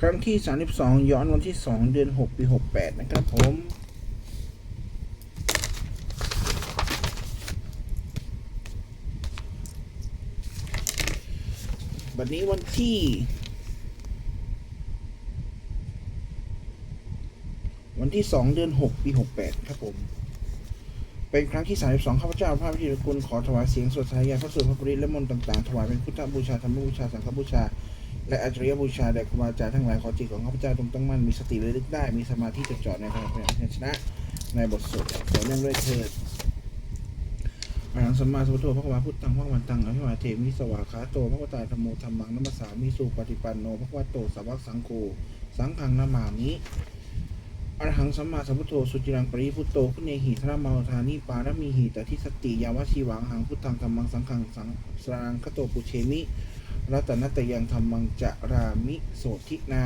ครั้งที่ 32 ย้อนวันที่ 2 เดือน 6 ปี 68 นะครับผมวันนี้วันที่ วันที่ 2 เดือน 6 ปี 68 ครับผม เป็นครั้งที่ 32 ข้าพเจ้าพระพิธีคุณขอถวายเสียงสวดสายยาพระสุพระปริและมนต์ต่างๆ ถวายเป็นพุทธบูชาธรรมบูชา สังฆบูชา และอัจฉริยบูชาแด่ครูบาอาจารย์ทั้งหลายขอจิตของข้าพเจ้าจงตั้งมั่นมีสติระลึกได้ มีสมาธิจดจ่อในพระพยัญชนะ ในบทสวดต่อเนื่องด้วยเถิดอรหังสัมมาสัมพุทโธพระวาพุทธังพระวันตังอภิวาเทมิสวาขาโตพระวตาธรรมโมธรรมังนัมสสามิสุปฏิปันโนพระวตโตสาวกสังโฆสังฆังนามามิอรหังสัมมาสัมพุทโธสุจิรังปริพุทโตคุเนหิธรมาทานิปารมีหิตติสติยาวชีวังหังพุทธังธรรมังสังฆังสังสรังคโตปุเชมิ รัตนตยังธรรมังจะรามิโสทินา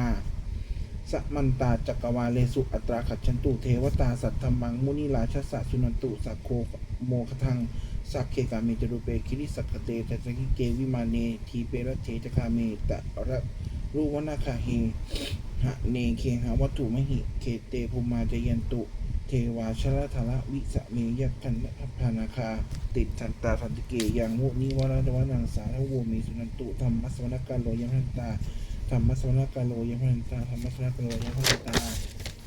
สมันตาจักรวาเลสุอัตราขัดชันตุเทวตาสัตธรรมังมุนิราชสะสุนันตุสักโคโมคทังสักเคกามิจรุเปคิริสักเตตะกิเกวิมาเนทีเปรเทจคาเมตะระรูวนาคาเฮหะเนเคหาวัตถุมหิเคเตภูมาจยันตุ เทวาชรทละวิสเมยคันพานาคา ติดทันตาทันติเกยังมุนิวรดวนังสารโวมีสุนันตุธรรมสวรกาโลยมพันตาธรรมสวรกาโลยมพันตาธรรมสวรกาโลยมพันตา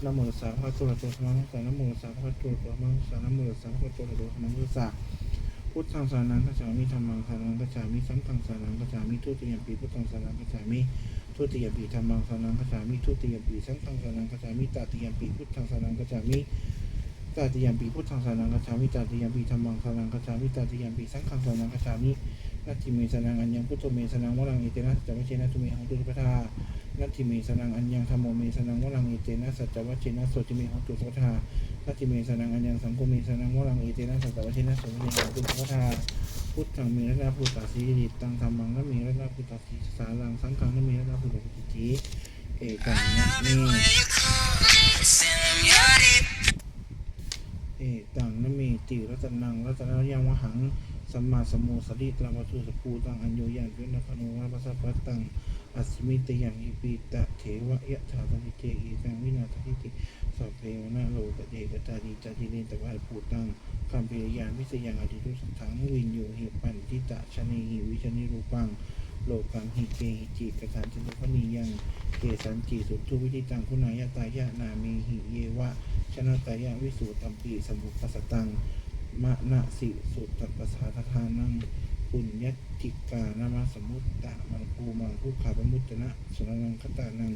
นะโมตัสสะภะคะวตอะระหะโตสัมมาสัมพุทธัสสะนะโมตัสสะภะคะวะโตอะระหะโตสัมมาสัมพุทธัสสะนะโมตัสสะภะคะวตอะระหะโตสัมมาสัมพุทธัสสะพุทธังสานังกัจฉามิธรรมังสานังกัจฉามิสังฆังสานังกัจฉามิทุติยมปีพุทธังสานังกัจฉามิ ทุติยมปีธรรมังสานังกัจามิทุติยมปีสังฆังสานังกัจามิตติยมปีพุทธังสานังกัจามิตาติยมปีพุทธังสานังกัจามิตาติยมปีธรรมังสานังกัจามิตาติยมปีสังฆังสานังกัจามินัตถิเมสนังอัญญังพุทโธเมสนังวรังเอเตนะสัจวัชเชนะตุเมหังตุสัพพทานัตถิเมสนังอัญญังธรรมโมเมสนังวรังเอเตนะสัจวัชเชนะโสติเมหังตุสัพพทานัตถิเมสนังอัญญังสังโฆเมสนังวรังเอเตนะสัจวัชเชนะโสติเมหังตุสัพพทา พุทธังเมระนาพุทธาสีริตังธรรมังนะเมระนาพุทธาสีสารังสังฆังนะเมระนาพุทธาสีจีเอกังนะเมเอตังนเมติรัตนังรัตนยังวหังสัมมาสัมโมสติตรมัตุสปูตังอัญโยยันยุนนะคโนวะปัสสะปัตตัง อัสมิตยังอิปิตะเถวะยะถาตนิเตอีตังวินาททิติสัพเพวนาโลกเตกตาดีจติเลนตะวายปูตังคัมเพยานวิสยังอธิทุสังถังวินโยหิปันทิตะชะเนหิวิชนิรูปังโลกังหิเกหิจิกสันจันตุพนียังเกสันจิสุทุวิธิตังคุณายตายะนาเมหิเยวะ ชนะตายะวิสูตัมปีสมุปัสตังมะนะสิสุตตปัสสาททานัง ปุญญติกานามาสมุตตะมังภูมังผู้ขาปมุตตนะสรนังคตานัง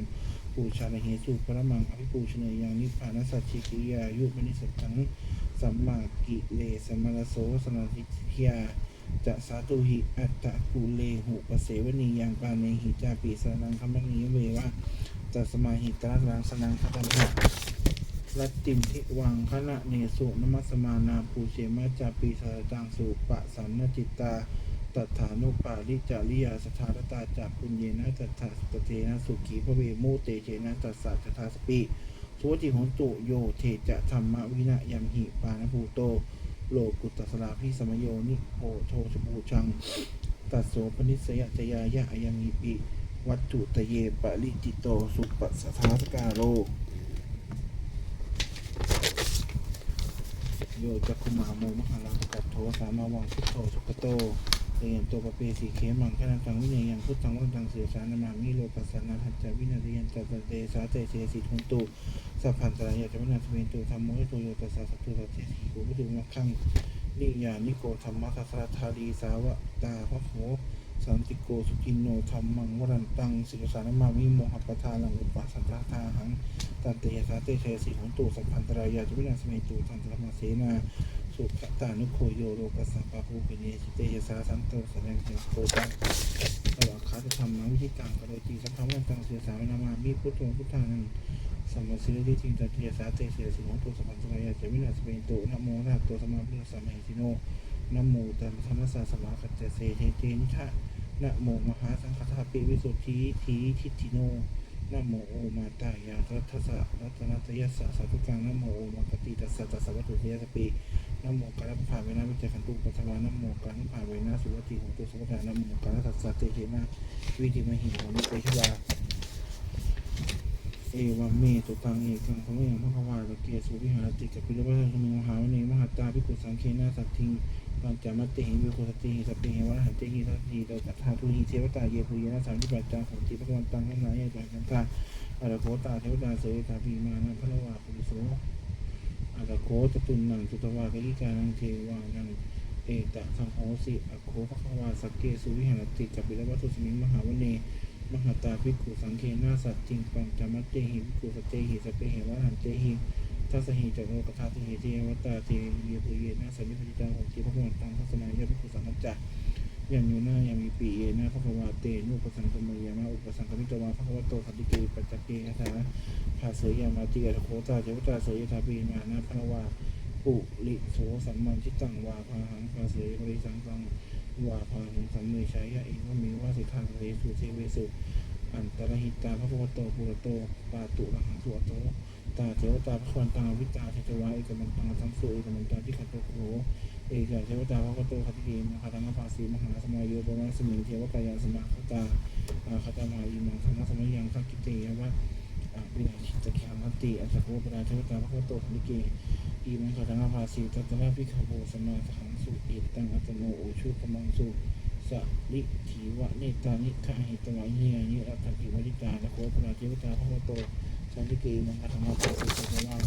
ปูชาลเหตุปรมังอภิปูชเนยังนิพพานัสสชิกิยายุมนิสตังสัมมากิเลสมารโสสนาทิทยาจะสาตุหิอัตตะกูเลหุปเสวนียังปาเนหิจาปีสนังคัมมณีเววะจัสมาหิตระรังสนังคตัมหะรัตติมทิวังคณะเนสุนมัสมานาภูเชมาจาปีสาจังสุปะสันนจิตตา ตัฐานุปาริจาริยาสถารตาจากปุญเยนะตัทาสตเทนะสุขีพระเวมูเตเชนะตัสสะจทาสปิสุวติหนตุโยเทจะธรรมวินะยัมหิปานภูโต โลกุตตสลาพิสมโยนิโพโทชภูชัง ตัสโสปนิสยจยายะอายังหิปิวัตถุตเยปะลิจิตโตสุปัสถาสกาโลโยจักคุมาโมมหาลังกัตโทสามาวังพุโธสุขโต เรียนตัวปะเปสีเขมังขนันตังวิเนยังพุทธังวันตังเสือสารนามามิโลกัสสานาทัจจวินาทียนตัตเตสาเตเสสิทุนตุสัพพันตรายะจวินาสเวนตุธรรมโมยตุโยตัสสะสัพพุตัสเตสีโกวิตุมัคขังนิยานิโกธรรมะทัสสะธารีสาวะตาพระโหสันติโกสุกินโนธรรมังวรันตังสิกสารนามามิโมหปทาลังอุปสันตทาหังตันเตยสาเตเชสิของตุสัพพันตรายาจวินาสเมตุทันตรมาเสนา สุขตานุโคโยโรกัสสะปะภูปิเนสิเตยสาสันโตแสดงเสียงโคตัสตลอดคาจะทำมวิธีการกระโดยตีสัพพะวันตังเสียสาวินามามีพุทโธพุทธานังสมมาสิริจริงตันเยสาเตเสียสิของตุสัพพันตรายาจวินาสเมตุนะโมนะตัวสมมาพุทธสัมมาหิโนนะโมตัมธรรมสสสมาคัจเจเสเทเตนิทะนะโมมหาสังฆทาปิวิสุทธิทีทิติโนนะโมโอมาตายารัตสะรัตนัตยัสสะสัพพุกังนะโมโอมากติตัสสะตัสสะวัตถุเทยสปิ นโมกัลปะภาเวนะวิจัยขันตุปัสสาวานโมกัลปะภาเวนะสุวัติของตุสัพพะนโมกัลตัสสะเตเชนะวิธิมหิโหนิเตชวาเอวะเมตุตังเอกังขโมยังพระกวาตะเกสุวิหารติกับพิรวัตสมุมหาวเนมหาตาพิกุสังเคนาสัตทิงปัญจมัตติหิวิโคสติหิสปเปหิวะหันติหิทัตติโดยตัทธาทุหิเทวตาเยปุยนะสามที่ปัจจาของติพระวันตังทั้งหลายใหญ่จังตาอรโคตาเทวตาเสยตาปีมานะพระวาปุริโส อรโคตตุนนังสุตวากกิกานังเทวานังเอตะสังโหสิอโคภควาสักเกสุวิหารติกับปิรวัตุสมิงมหาวเน มหาตาภิกขุสังเคนาสัตจิงปัญจามัตเตหิภิกขุสเตหิสเปเหวะหันเตหิทัสหิจักโลกธาตุหิเทวตาเทเยปุเยนะสันนิพพิจาของจีพระพุทธตังทัศนายะภิกขุสังฆจัก อยังอยู่น้ายังมีปีเยนะพระควาเตนุปสังกมยามาอุปสังกมิตวาพระควโตสันติเกปัจจเกคาถาภาเสยามาติกะโคตาเทวตาเสยทาปีมานะพระวาปุริโสสัมมันทิตังวาพาหังภาเสยบริสังสังวาพาหังสัมเมชัยยะอิวะมีวาสิทางเรสุเทเวสุอันตรหิตาพระพุทธโตปุรโตปาตุระหังสุวโตตาเทวตาพระควันตังวิตาเทจวาเอกมันตังสังสุเอกมันตังที่ขัตโตโข เอกเทวตาพระพุทธโตขัตติเกมหาตังภาสีมหาสมัยโยปมสมิงเทวกายาสมาคตาอาคตามาอิมังธรรมสมัยยังสักกิเตยวะอาปินาชิตะแคมติอัจฉโคปราเทวตาพระพุทธโตขัตติเกอีมังคตังภาสีตัตระพิขโบสมาสังสุเอตังอัตโนโอชุปมังสุสะลิถีวะเนตานิฆาหิตวะเนียนิรัตถิวริตาตะโคปราเทวตาพระโตสันติเกมังคธรรมะปัสสิตวะ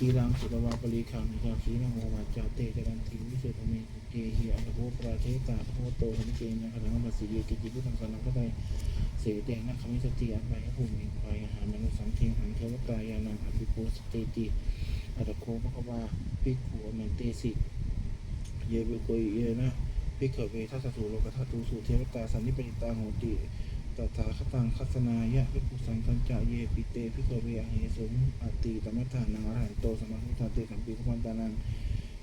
ขีรังสุตวะปริขังนิจาขีนังโอวาจาเตจรันติวิเศษเมเกหิอัตโคปราเทวตาพระโตสันติเกมังคธรรมะปัสสิเยกิจิพุทธังสันนังพระไตรเสเดนะคมิสติอันไปภูมิไปหามนุสังเทหังเทวตายานังอภิปุสติติอัตโคภควาภิกขุอมันเตสิเยเบโกยเยนะพิกขเวทัสสุโลกทัตุสุเทวตาสันนิปติตาโหติ ตถาคตังคัสนายะพิกุสังคัญจะเยปิเตพิกเวอเหสุมอติตมัฏฐานังอรหันโตสมาทุตาเตสัมปีพวันตานัง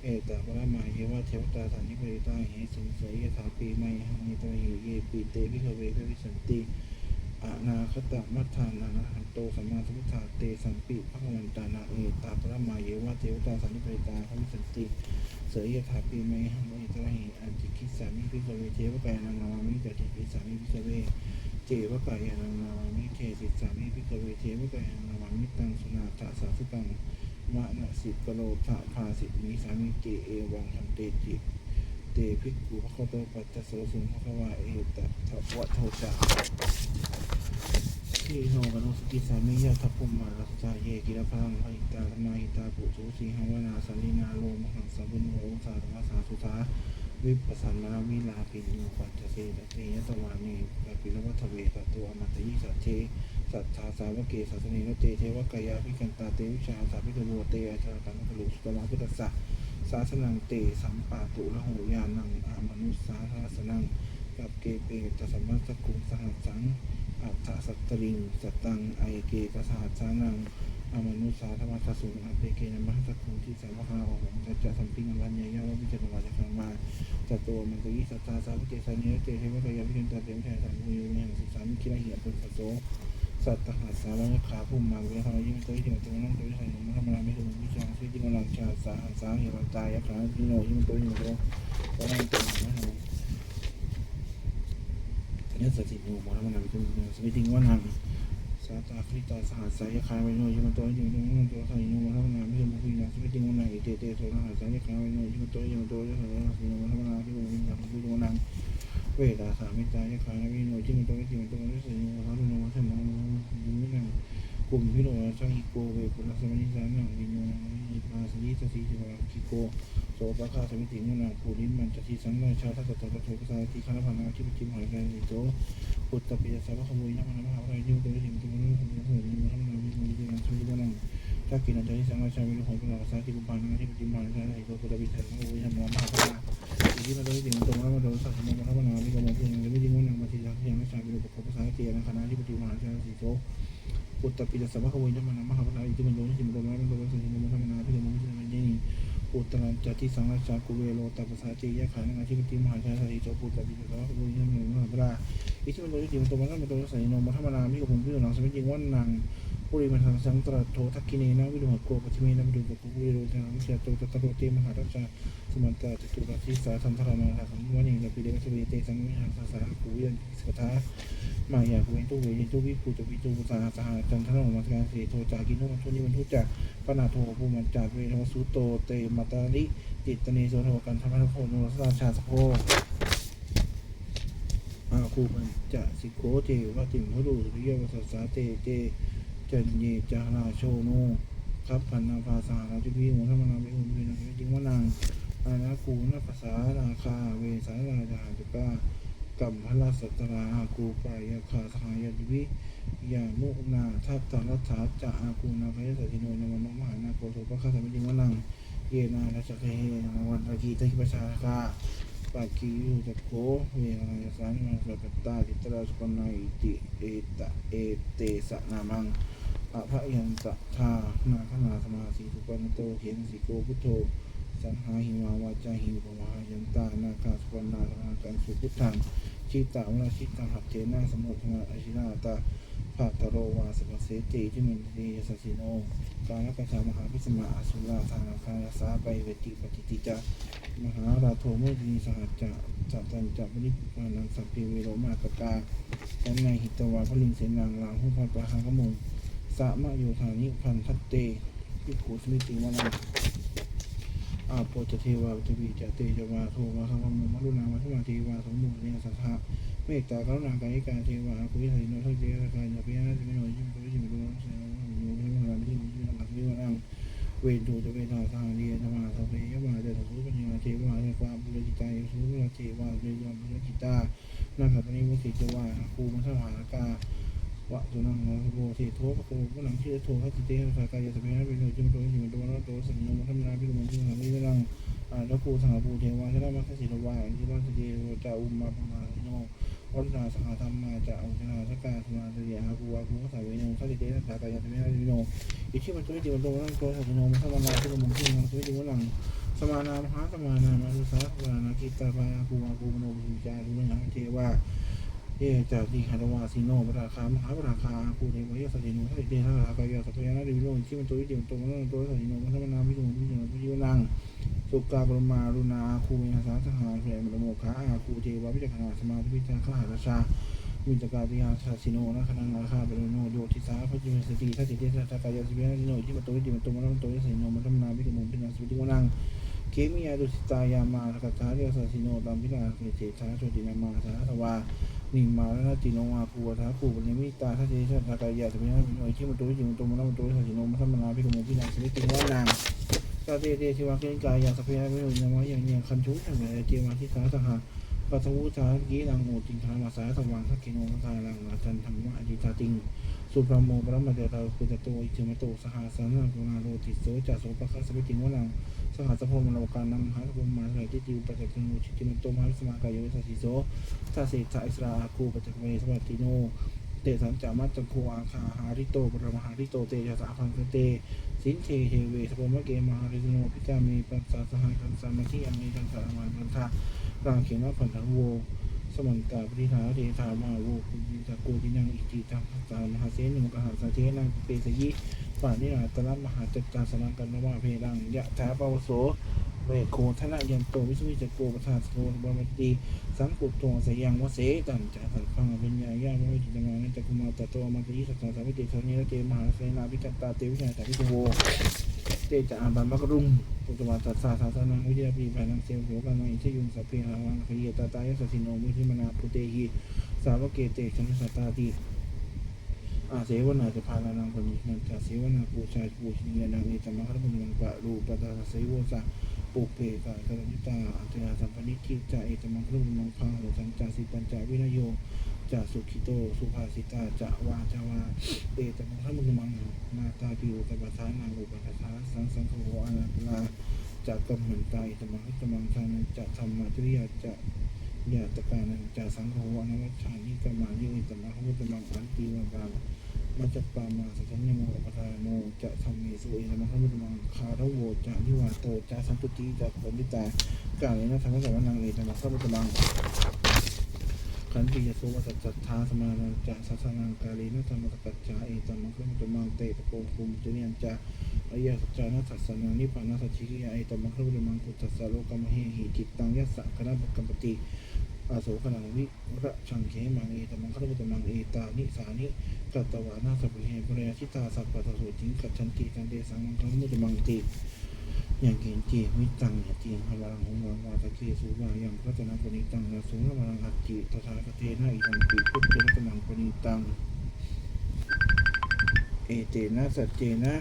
เอตาปรมาเยวะเทวตาสันนิปติตาเหสุเสยยถาปีไมหังนิตระเหเยปิเตพิกเวพิวิสันติอนาคตมัฏฐานังอรหันโตสมาทุตาเตสัมปีพวันตานังเอตาปรมาเยวะเทวตาสันนิปติตาพิวิสันติเสยยถาปีไมหังนิตระเหอันจิกิสามิพิกเวเทวกายนังนามามิจติปิสามิพิกเว เจวะกายานังนามามิเคสิสามิพิกเวเทวกายานังนามามิตังสุนาตะสาสุตังมะนะสิกโลทะภาสิมิสามิเจเอวังหันเตจิเตภิกขุภะโคโตปัจจโสสุภะคะวะเอตะทะวะโทจะที่โนกนุสติสามิยะทัพพุมมาลัสตาเยกิรพังหิตาธรรมาหิตาปุสุสีหาวนาสันลินาโลมหังสัมพุโนสาธรรมสาสุธา วิปัสสนาวิลาปิโนปัจจเสตเตยตวานีปปิลวัฏเวตตัวอมตยิสัจเทสัทธาสาวเกสัสเนนเตเทวกายาพิกันตาเตวิชาสาพิกโวเตอาจารตังพลุสุตมาพุทธะสาสนังเตสัมปาตุละหูยานังอามนุสสาสนังกับเกเปตสัมมัสสกุลสหัสสังอัฏฐสัตตริงสตังไอเกตสหัสสานัง อามนุสาธรรมสสุอัปเปเกนะมหัสกุลที่สาวกาของจัจะสัมปิงอรัญญายาววิจารวาจะคังมาจัตโตมันตยิสัตตาสาวเกสานิเตเทวกายาวิจินตาเตมแทนสังมุยมีหังสิสามิคิระเหียปุสโสสัตตหัสสารขาภูมิมังเวหายิมตัวที่ตัวนั้นตัวที่ใส่นมธรรมนาไม่ถึงวิจารณ์ที่จิงลังชาสาหัสสาเหรัตายะขาพิโนยิมตัวยิมตัวก็นั่งตัวนะฮะเนี่ยสติโนมธรรมนาไม่ถึงสมิติงว่านัง สาตาคริตาสหัสสายคายไว้โนยิมตัวยิมตัวนั้นตัวใส่นมธรรมนาไม่ถึงมุขีนาสมิติงว่านังอิเตเตโสรหัสสายคายไว้โนยิมตัวยิมตัวใส่นมธรรมนาที่มุขีนามุขีนาเวทาสามิตายะคาวิโนจิมตัวจิมตัวนิสัยโนทารุโนสมองมินังกลุ่มพิโรสังอิโกเวปุรสมิสานังวิโนนิพาสลิสสีจิวาคิโกโสปะคาสมิติมุนังภูริมันจติสังราชาทัตตะตะโทปสาติคานาภานาคิปจิมหอยแกนิโต ปุตตปิยสาวะขโมยยามนามหาวิโยตัวจิมตัวนั้นตัวนั้นตัวนั้นตัวนั้นวิโนจินังสุริวนังทักกินันจติสังราชาวิโรหงปุระสาติกุปานังคิปจิมหอยแกนิโตปุตตปิยสาวะขโมยยามนามหาวิโยที่มาโดยสิ่งตรงแล้วมาโดยสัตว์มงคลธรรมนาวิกรมพุทธังไม่จริงว่านางมาทีละยังไม่ทราบวิโรปกภาษาเกียรคณะที่ปฏิมาหาชาสีโตปุตตปิจสัมภะขวิญญาณมหาพนาอิติมันโดนสิ่งตรงแล้วมันโดยสิ่งมงคลธรรมนาพิโรมพิจารณ ปุตตนันจัติสังราชากุเวโรตภาษาจียขานังที่ปติมหาชาสีโจปุตตปิจสัมภะขวิญญาณมหาพนาอิชิมันโดยสิ่งตรงแล้นมันโดยสิ่งมงคลธรรมนามิกรมพิจารณาสมัยจริงว่านาง ปุริมันทังสังตระโททักกิเนนะวิรุหโกปฏิเมนะวิรุปกุวิโรจังวิเชโตตตโรเตมหาราชาสมันตาจตุราทิสาสันทรามาทาสัมวันิงปิเดวะเวเตสังวิหารสาสาภูยันสกทามายาภูเวนตุเวเยิตุวิภูตวิตุสาสหจันทรมัสการเสโทจากินโนทุนิวันทุจักปนาโทภูมันจัดเวทวสุโตเตมาตาลิจิตตเนโสโทกันธรรมะโพนุรสราชาสโพอาคูมันจะสิโกเจวะติมพดูริยวัสสาเตเจ จนเยจาราโชโนครับพันนาภาษาราจุพีโหธรรมนาภิโหมินาภิจิงวานางอาณากูนภาษาราคา เวสาราดาจุกากัมพลสัตราอากูปายาคาสหายติวิยาโมุนาทัตตารัฐาจะอากูนาพยสัติโนนวันมหานาโกโทปะคาสมิจิงวนางเยนาราชเทนวันตะกีตะหิปัสสาคาปากิยุตะโกเวนายสังมาสัตตาจิตราสุปนัยติเอตเอเตสนามัง อะพระยังสัทธานาคนาสมาสีสุปันโตเคียนสิโกพุทโธสันหาหิมาวาจาหิวปวายันตานาคาสุวรรณาธาการสุพุทธังชีตาวราชิตาหักเทนาสมุทนาอชินาตาภาตโรวาสภเสติที่มินทียสสิโนกาลกัชามหาพิสมาอสุราธานาคายสาไปเวติปฏิติจามหาราโทมุนีสหัจจะจัตตันจับริปานังสัพพิเวโรมากกาแตนในหิตวาพลิงเสนางลางหุพันปะหังกมุง สะมะโยธานิพันทัตเตพิขูสมิติวนังอาโปจเทวาจวิจเตจวาโทวาคัมมุมรุณามัทมาเทวาสมมุเนสัทธะเมตตากรุณากายิกาเทวาคุยไทยโนทักเจรกายาปิยาติมิโนยิมปุริจิมิโนสนาโยมิโนรามิจิมิโนลักวิวนังเวทูจะเวทาสานีธรรมาสัพเพยมาเดชสุปัญญาเทวาเนความบริจิตาสุรุเทวาเรยมบริจิตานาคปนิมุสิเจวาคูมัทวากา วะตุนังนาโบเทโทปะโกปนังชื่อโททัติเตนะสากายสเพนะเวโนจิมโตจิมิโตนะโตสัญโนมัทมนาพิโมจิมังวิรังอาแล้วกูสังภูเทวาชนะมัคสิโลวาที่ว่าสเจโจาอุมาปมาโนวัฒนาสหธรรมมาจากองค์นาสกาสมาเดียอาภูวาภูสาวิโนสัตติเตนะสากายะตมินาวิโนอิชิมันตุวิจิวันโตนังโตสัจโนมัสมนาทุกมุขที่มังตุวิจิวันหลังสมานามหาสมานามาสุสาสวานากิตาปายาภูวาภูมโนภูจารุนังเทวา เยจากดีคารวาสิโนปราคามหาปราคาภูเทวยสัจโนสัตเตนะสากายะสัพยานาดิวิโนอิชิมันตุวิจิวันโตนังโตสัจโนมัสมนาวิโนวิโนวิโนนังสุกาบรมารุณาคูเมหาสาสหาแห่งมโมคาอาคูเทวาพิจารณาสมาธิพิจารณาราชาวิจการติยาชาสิโนนะคณังราคาเปโนโยติสาพระจิมสติทัติเตสะกายสิเวนะโนจิมโตวิจิมโตมะนันโตยสิโนมัตมนาวิกมุปินาสุติวนังเกมิยาดุสิตายามาสกัตถาเรียสัสิโนตัมพิลาเกเตชาโชตินามาสาสวานิมาแลนาติโนมาภูวทาภูปนิมิตาทัติเตสะกายะสิเวนะโนจิมโตวิจิมโตมะนันโตยสิโนมัตมนาวิกมุปินาสุติวนังตาเตเตชิวะเกณกายยาสเปียไม่รู้ยังว่าอย่างเนี้ยคันชุกอย่างไรเจมาทิสาสหาปัทวุสากีลังโมติงทามาสายสว่างทักกิโนมัทาลังอาจันธรรมะอดิตาติง สุพรโมปรมาเดตาคุตโตอิจมโตสหาสนากุณาโรติโสจัสโสปะคะสเปติงวลังสหสพมโลกานังหาสพมมาสายทิติวปัจจิโนชิติมโตมหาสมากายโยสัสิโสสาเสสาอิสราคูปัจจเวสวัติโนเตสัญจามัจจโคอาคาหาริโตปรมหาริโตเตยะสาพังเตสินเทเทเวสโปมะเกมหาริโนพิจามีปัสสะสหายคันสามัคคีอันมีทังสารมันพันธะรางเขนะพันธะโว สมันตาปริธาเดธามาโวคุญิตาโกตินังอิจิตังตามหาเสนุกหาสเทนังเปสยิฝ่านิราตระมหาจัตตาสนังกันนวาเพดังยะถาปวโสเวโคทนะยันโตวิสุวิจโกปทาสโกบรมติสังกุตโตสยังวเสตันจาสังฆังวิญญาญาโมวิจิตังนันตะกุมาตโตมัตติสัตตาสามิติสเนรเตมหาเสนาภิจตตาเตวิชาตาภิโว เตจะอาบันมกรุงปุตตวัตสาสาสนังวิทยาปีภานังเซลโสกานังอิทยุงสัพเพหาวังคเยตาตายสสิโนมุทิมนาปุเตหิสาวกเกเตชนสตาติอาเสวนาจะพาลานังปณินันจะเสวนาปูชาปูชิเนนังเอตมะครบุญมังปะรูปตาเสวสะปุเปกากรณิตาอัตยาสัมปนิทิจะเอตมังครบุญมังพังโหสังจาสิปัญจวินโย จะสุขิโต สุภาสิตาจะวาจาวาเอตมังคมุนมังนาตาปิโอตปัฏฐานาอุปัฏฐาสังสังโฆอนาตลาจะกำหันตายตมังคตมังทานันจะธรรมะจริยาจะญาตกานันจะสังโฆอนาวัชชานิกามายุอิตมังคมุตมังอันตีวังกามัจจปามาสัจญโมอปทาโนจะธรรมเมสุเอตมังคมุตมังคารโวจะนิวาโตจะสันตุติจะปณิตากาเลนะธรรมะสัมนังเอตมังคมุตมัง ขันติยโสวัสสัทธาสมานันจะสัสนังกาลีนัธรรมตกัจจาเอตมมังคลมุตตมังเตปะโกคุมจเนียนจะอริยสัจจานัสสัสนานิพานัสชิกิยาเอตมังคลมุตตมังกุตตสสะโลกมเหหิจิตตังยัสสะคณะปกัมปติอาโสขนังวิระชังเขมังเอตมังคลมุตตมังเอตานิสานิกัตตวานาสัพเพเหปเรยชิตาสัพพะทโสจิงกัจฉันติตังเดสังมังคลมุตตมังติ อย่างเกณฑ์จีมิตังเนี่ยาจีพลังของวังวาตะเกสุวายังพระตนะปณิตังนาสุงละมังอัจจิตถาคเทนะอิทังปิพุทธรัตนังปณิตัง เอเตนะสัจเจนะ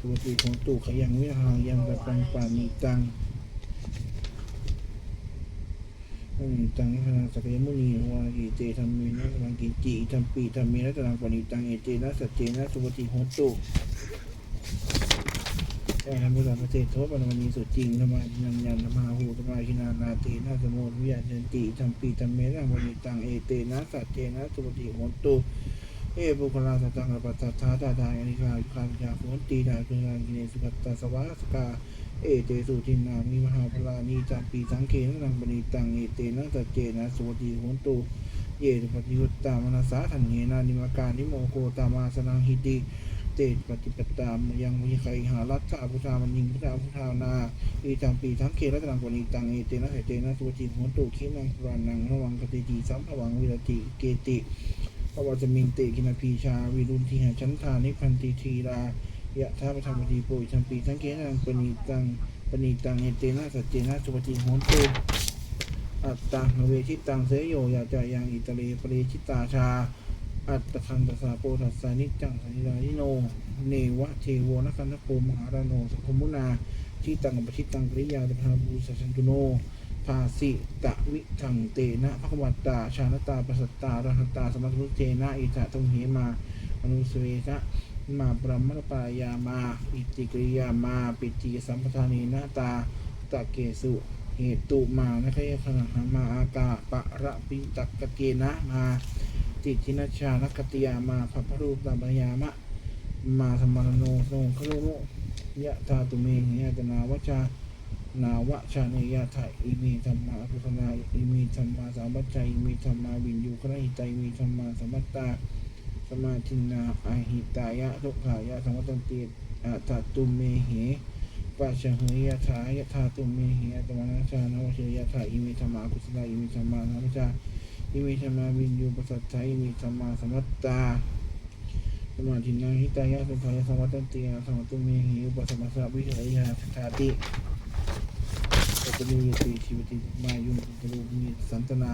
ตุติของตุขยังวิหังยังกตังปานิตังปานิตังพลังสักยมุนีวาอิเตธรรมินะพลังกินจิธรรมปีธรรมิรัตนังปณิตังเอเตนะสัจเจนะตุติของตุ แต่ทำให้เราประเทศโทษปรมณีสุดจริงธรรมานันยันธรรมาหูธรรมาคินานาเตนะสมุทวิยาเจนติธรรมปีธรรมเมนะมณีตังเอเตนะสัจเจนะสุปฏิโหนตุเอบุคลาสตังอปัตตาธาตาทายอนิกายุคาวิจาโหนตีดาคืองานกิเลสุกัตตาสวาสกาเอเตสุจินนามิมหาพลานีจามปีสังเกนนังมณีตังเอเตนะสัจเจนะสุปฏิโหนตุเยตุปฏิยุตตามนัสสาทันเนนานิมการนิโมโคตามาสนังหิติ เตปฏิปตามยังวิไครหารัตถาพุทธามันยิงพุทธาพุทธานาอีจังปีทั้งเครัตนังปณิตังเอเตนะเหเตนะสุจิโหตุขีนังรานังระวังกติจีสัมภวังวิรติเกติปวัจมิงเตกินาพีชาวิรุณทีหชันธานิพันติทีรายะธาปธรรมติปุยจังปีทั้งเคนังปณิตังปณิตังเอเตนะสัจเจนะสุจิโหตุอัตตังเวชิตังเสยโยยาจายังอิตาลีปริชิตาชา อัตตคันตสาโปทัสสานิจจังสันนิลานิโน เนวะเทโวนักันธโกมหาราโนสัพพมุนาชิตังปชิตังปริยาตพาบูสัชันตุโนภาสิตะวิทังเตนะภควตตา ชานตาปสัตตารหัตตา สมัตุเจนะ อิตะตงเหมา อนุสเวนะมาปรมมปายามา อิติกริยามา ปิติสัมปทานีนาตาตะเกสุเหตุมานะคยขณะหามาอากาปะระปิตักกเกนะมา ติทินัชานกติยามาพัพพรูปตามยามะ มาธรรมโนโนคโลโยะธาตุเมหิยตนาวชานาวะชาเนยะไทยอิมีธรรมาภุสนาอิมีธรรมาสามัจจอิมีธรรมาวินยูครหิตาอิมีธรรมาสมัตตาสมาธินาอาหิตายะทุกขายะสมัตตติอัตตตุเมเหปัจฉเหยะถายะธาตุเมเหยตมนาชานาวเชยะไทยอิมีธรรมากุศลาอิมีธรรมาสามัจจา อิมิธรรมาวินยูปัสสัทธาอิมิธรรมาสมัตตาสมาธินาหิตายะสุขายะสมัตตันติยะสมัตตุเมหิอุปสมัสสะวิหายาสถาติปัจจมียติชีวิติมายุนตรูมีสันตนา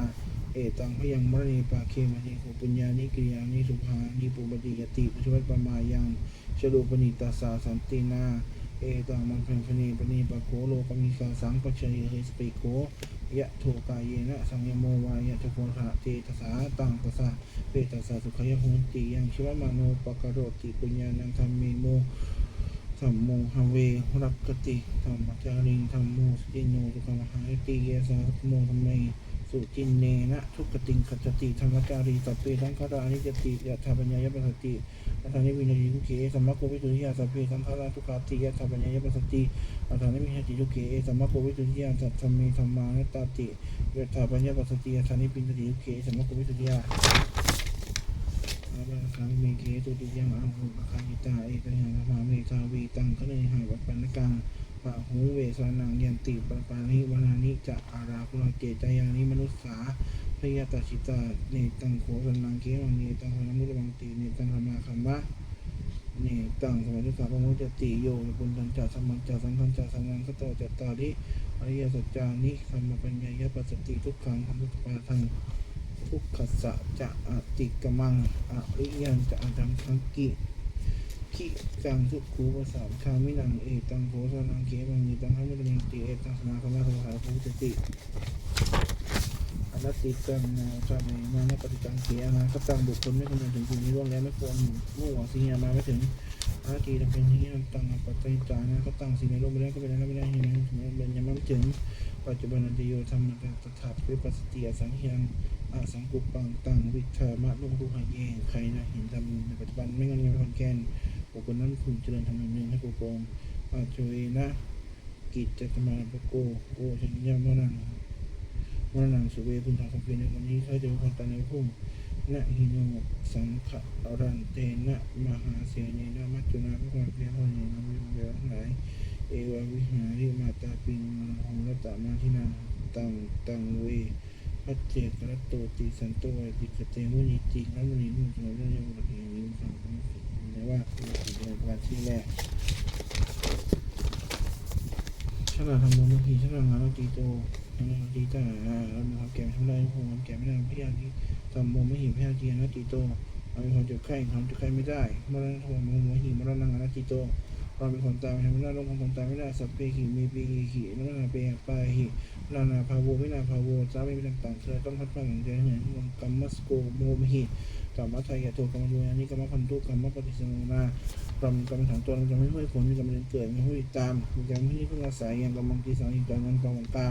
เอตังพยังมรณีปาเคมานิโหปุญญานิกิริยานิสุภานิปุปติยติปุชวัตปมายังชโลปนิตาสาสันตินา เอตังมังคังคเนปณีปะโคโลกมิกาสังปัจเชยเฮสปิโกยะโทกายเยนะสังยโมวายะทะโพธะเจตสาตังตสะเปตสาสุขยโหนติยังชิวมโนปะกะโรติปุญญานังธรรมีโมสัมโมหเวรักกติธรรมจาริงธรรมโมสิโนสุขมหาติเยสาโมธรรมเม สุจินเนนะทุกขติงกัจติธรรมจารีสัพเพสังขารานิจติยะธาปัญญายปัสสติอัตานิวินาทีทุกเขสัมมาโกวิตุทิยาสัพเพสังขาราทุกขาติยะธาปัญญายปัสสติอัตานิวินาทีทุกเขสัมมาโกวิตุทิยาสัพธรรมีธรรมานัตตาติยถาปัญญาปัสสติยถานิปินติยุเคสัมะกุวิสุทธิยาอาบาคังเมเคตุติยังอังหุปะคังอิตาเอกหังธรรมาเมคาวีตังคเนหังวัปปนกัง ปะหูเวสานังยันติปะปานิวนานิจะอาราคุลเกจายังนิมนุสสาพยาตาชิตาเนตังโขสันนังเกวังเนตังพนมุตวังตีเนตังธรรมาคัมบะเนตังสมัยทุกขาพมุจติโยปุณตัญจาสมัญจาสังฆัญจาสังฆังคตโตจตตาริอริยสัจจานิสัมมาปัญญายปัสสติทุกขังธรรมุตปาทังทุกขสะจะอติกมังอริยังจะอาดังคังกิ ขิจังทุขูปสามคามินังเอตังโพสนังเกบังนิตังธรรมุตมังติเอตังสมาคมาสมาภูตติอนัตติตังนาชาเมมานะปฏิจังเกียนาคตังบุคคลไม่คำนึงถึงสิ่งนี้ร่วงแล้วไม่ควรมุ่งหวังสิ่งนี้มาไม่ถึงอาทีทำเป็นที่นันตังปัจจัยจานะก็ตังสิ่งในโลกไม่ได้ก็ไม่ได้ไม่ได้เห็นไหมเป็นยังไม่ถึงปัจจุบันติโยธรรมะตถาวิปัสสติอสังเฮียงอสังกุปังตังวิชามะลุงรูหายเยใครนะเห็นธรรมในปัจจุบันไม่งั้นยังไม่คนแกน บุคคลนั้นคุณเจริญธรรมหนึ่งให้กูโกงอาจเวนะกิจจมาปโกโกชัญญามนังมนังสุเวพุทธาสัมเพในวันนี้ใครจะเป็นคนตายในพุ่มนะหิโนสังขะรันเตนะมหาเสเนนะมัจจุนาพระความเพียรพอเนนะวิเวลทั้งหลายเอวาวิหาริมาตาปิงมโหรตามาทินาตังตังเวพัจเจกรัตโตติสันโตติกเตมุนิจิรัมุนิมุขโนเรื่องบุตรเองนี้ฟัง นะว่าเป็นการที่แรกฉลาดทำบุญบางทีฉลาดงานตีโตฉลาดตีตาเรามีความแก่ทำได้คงความแก่ไม่ได้พยาธิทำบุญไม่หิพยาธินะตีโตเรามีความเจ็บไข้ความเจ็บไข้ไม่ได้มรณะโทมโมหิมรณะงานตีโตเราเป็นคนตายทำไม่ได้ลงของคนตายไม่ได้สัพเพหิมีปีหินนาเปยปายหิลานาภาโวไม่นาภาโวจ้าไม่มีต่างๆเธอต้องพัดฟังอย่างใจเห็นกรรมสโกโมมหิ กรรมไทยโทกรรมดูอันนี้กรรมพันธุกรรมปฏิสังนากรรมกรรมฐานตัวมันจะไม่ค่อยผลมีกรรมเดินเกิดมีผู้ติดตามมีกรรมที่เพิ่งอาศัยอย่างกรรมที่สามอีกกรรมกรรมตา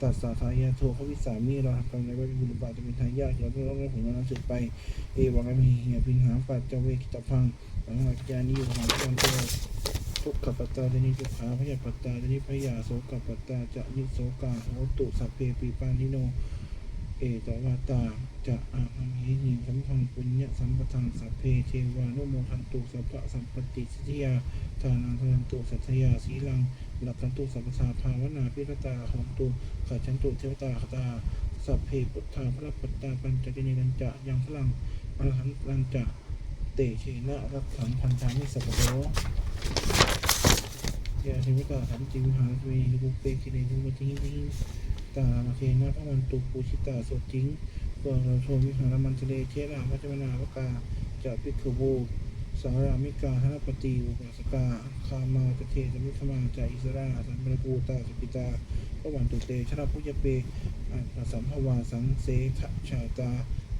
ตัดสาทายาโทเขาวิสามีเราทำกรรมในวัฏบุญบาจะเป็นทายาทเราต้องรับผลนั้นสืบไปเอวังไม่เหียพินหาปัจเจเวกิตพังหลังหลักจานี้อยู่ของจอนตัวทุกขปัตตาเดนิทุขาพยาปัตตาเดนิพยาโสกปัตตาจะนิโสกาโหตุสัพเพปีปานิโน เอตวาตาจะอาหังหิหิสัมพังปุญญสัมปทังสัพเพเทวานุโมทันตุสัพพะสัมปติสิทธิยาทานังทันตุสัทธยาสีลัง หลักขันตุสัพพสาภาวนาพิรตาหอมตุขัจันตุเทวตาคตาสัพเพพุทธาพระปัตตาปัญจกินีนันจะยังพลังอรหันตันจะเตเชนะรักขังพันธามิสัพโรยาสิวิตาสันติวิหารเวนิบุปเปกิเลนุมัติหิหิ ตามาเคนะพระมันตุปูชิตาโสจิงกวเราโชวิหารมันทะเลเทราวัจมนาวกาจะพิกขบูสารามิกาธนปฏิอุปสกาคามาตเทสมิขมาจาอิสราสัมปรกูตาสกิตาพระวันตุเตชนะพุยเปอัสัมภวาสังเสขชาตา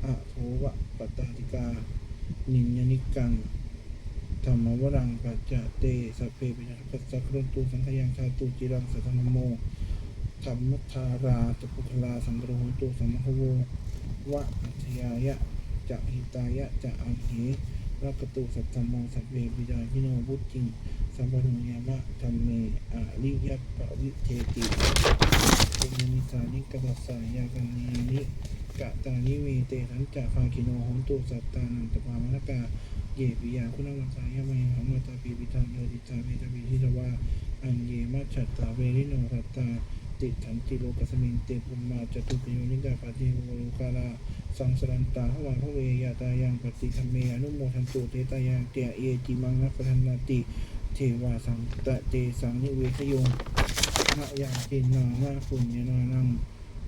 อะโทวะปตตาติกา นิญญนิกังธรรมวรังปัจจเตสเพปิณปัสสะครนตุสังขยังชาตุจิรังสัทธนโม ธรรมทาราตปุคลาสัมปโรหตุสัมมโหโววะอัจฉยายะจะหิตายะจะอัมเหรักตุสัทธโมสัพเพปิดาพิโนบุตจิงสัมปนุยามะธรรมเมอาริยปวิเทติปุญญนิสานิกตัสสายากันนีนิกะตานิเวเตทันจะภาคิโนโหนตุสัตตานันตปามนกาเยปิยาคุณวัสายามัยหังมาตาปีปิตังโยติตาเวตาปิทิตวาอันเยมัจฉัตตาเวริโนรัตตา ติถันติโลกัสมิงเตปุมมาจตุปิโยนิกาปาติโวโลกาลาสังสรันตาหวังพระเวยาตายังปฏิธรรมเมอนุโมทันตุเตตายังเตียเอจิมังนัปทันนาติ เทวาสังตะเตสังนิเวสโยนะยังตินนาหน้าปุญญานานัง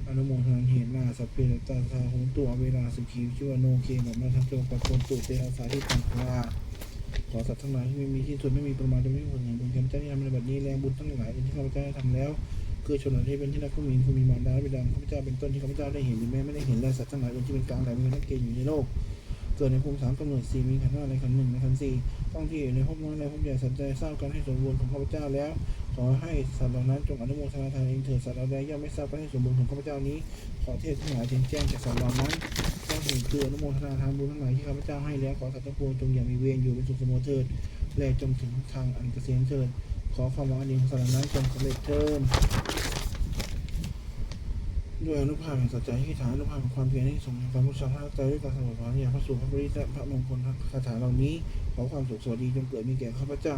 อนุโมทนาเหตุนาสัพเพตตาสาหุนตัวเวลาสุขีชื่อว่าโนเคแบบมาทั้งจงปะโคนตุเตอาสาที่ตังคลาขอสัตว์ทั้งหลายที่ไม่มีที่สุดไม่มีประมาณจะไม่มีผลอย่างบุญคำเจ้าที่ทำในบัดนี้แรงบุญทั้งหลายที่ข้าพเจ้าทำแล้ว คือชนที่เป็นที่รักผู้มีผู้มีมารดาบิดาข้าพเจ้าเป็นต้นที่ข้าพเจ้าได้เห็นหรือแม้ไม่ได้เห็นและสัตว์ทั้งหลายเป็นที่เป็นกลางหลายมีนักเกณฑ์อยู่ในโลกเกิดในภูมิสามกำเนิดสี่มีขันธ์ห้าในขันธ์หนึ่งในขันธ์สี่ต้องที่อยู่ในภพน้อยในภพใหญ่สัจใจทราบกันให้สมบูรณ์ของข้าพเจ้าแล้ว ขอให้สัตว์เหล่านั้นจงอนุโมทนาทานเองเถิดสัตว์เหล่าใดย่อมไม่ทราบกันให้สมบูรณ์ของข้าพเจ้านี้ ขอเทศทั้งหลายแจ้งแจ้งจากสัตว์เหล่านั้นต้องเห็นคืออนุโมทนาทานบุญทั้งหลายที่ข้าพเจ้าให้แล้วขอสัตว์ทั้งปวงจงอย่ามีเวรอยู่เป็นสุขสมบูรณ์เถิดและจงถึงทางอันเกษมเถิด ขอความหวังอันดีของสัตว์เหล่านั้นจงสำเร็จเถิดด้วยอนุภาพแห่งสัจจะที่ฐานอนุภาพแห่งความเพียรที่ส่งแห่งความมุสาพะใจด้วยการสมบัติอย่างพระสุภาพบริและพระมงคลคาถาเหล่านี้ ขอความสุขสวัสดีจงเกิดมีแก่ข้าพเจ้า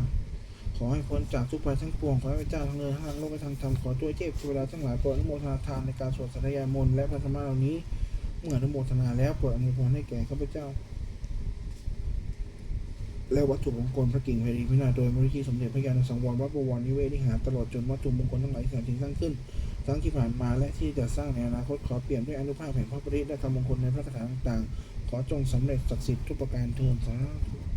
ขอให้พ้นจากทุกภัยทั้งปวงขอให้พระเจ้าทั้งเงินทั้งทางโลกและทางธรรมขอตัวเทพเทวดาทั้งหลายโปรดอนุโมทนาทานในการสวดสัตยามนและพระธรรมเหล่านี้ เมื่ออนุโมทนาแล้วโปรดอนุโมทนาให้แก่ข้าพเจ้า และวัตถุมงคลพระกิ่งเพรีพินาโดยมูลนิธิสมเด็จพระยาณสังวรวัดบวรนิเวศนิหารตลอดจนวัตถุมงคลทั้งหลายที่สร้างสร้างขึ้นทั้งที่ผ่านมาและที่จะสร้างในอนาคตขอเปลี่ยนด้วยอนุภาพแห่งพระปริและคำมงคลในพระคาถาต่างๆ ขอจงสำเร็จศักดิ์สิทธิ์ทุกประการเทินสาธุ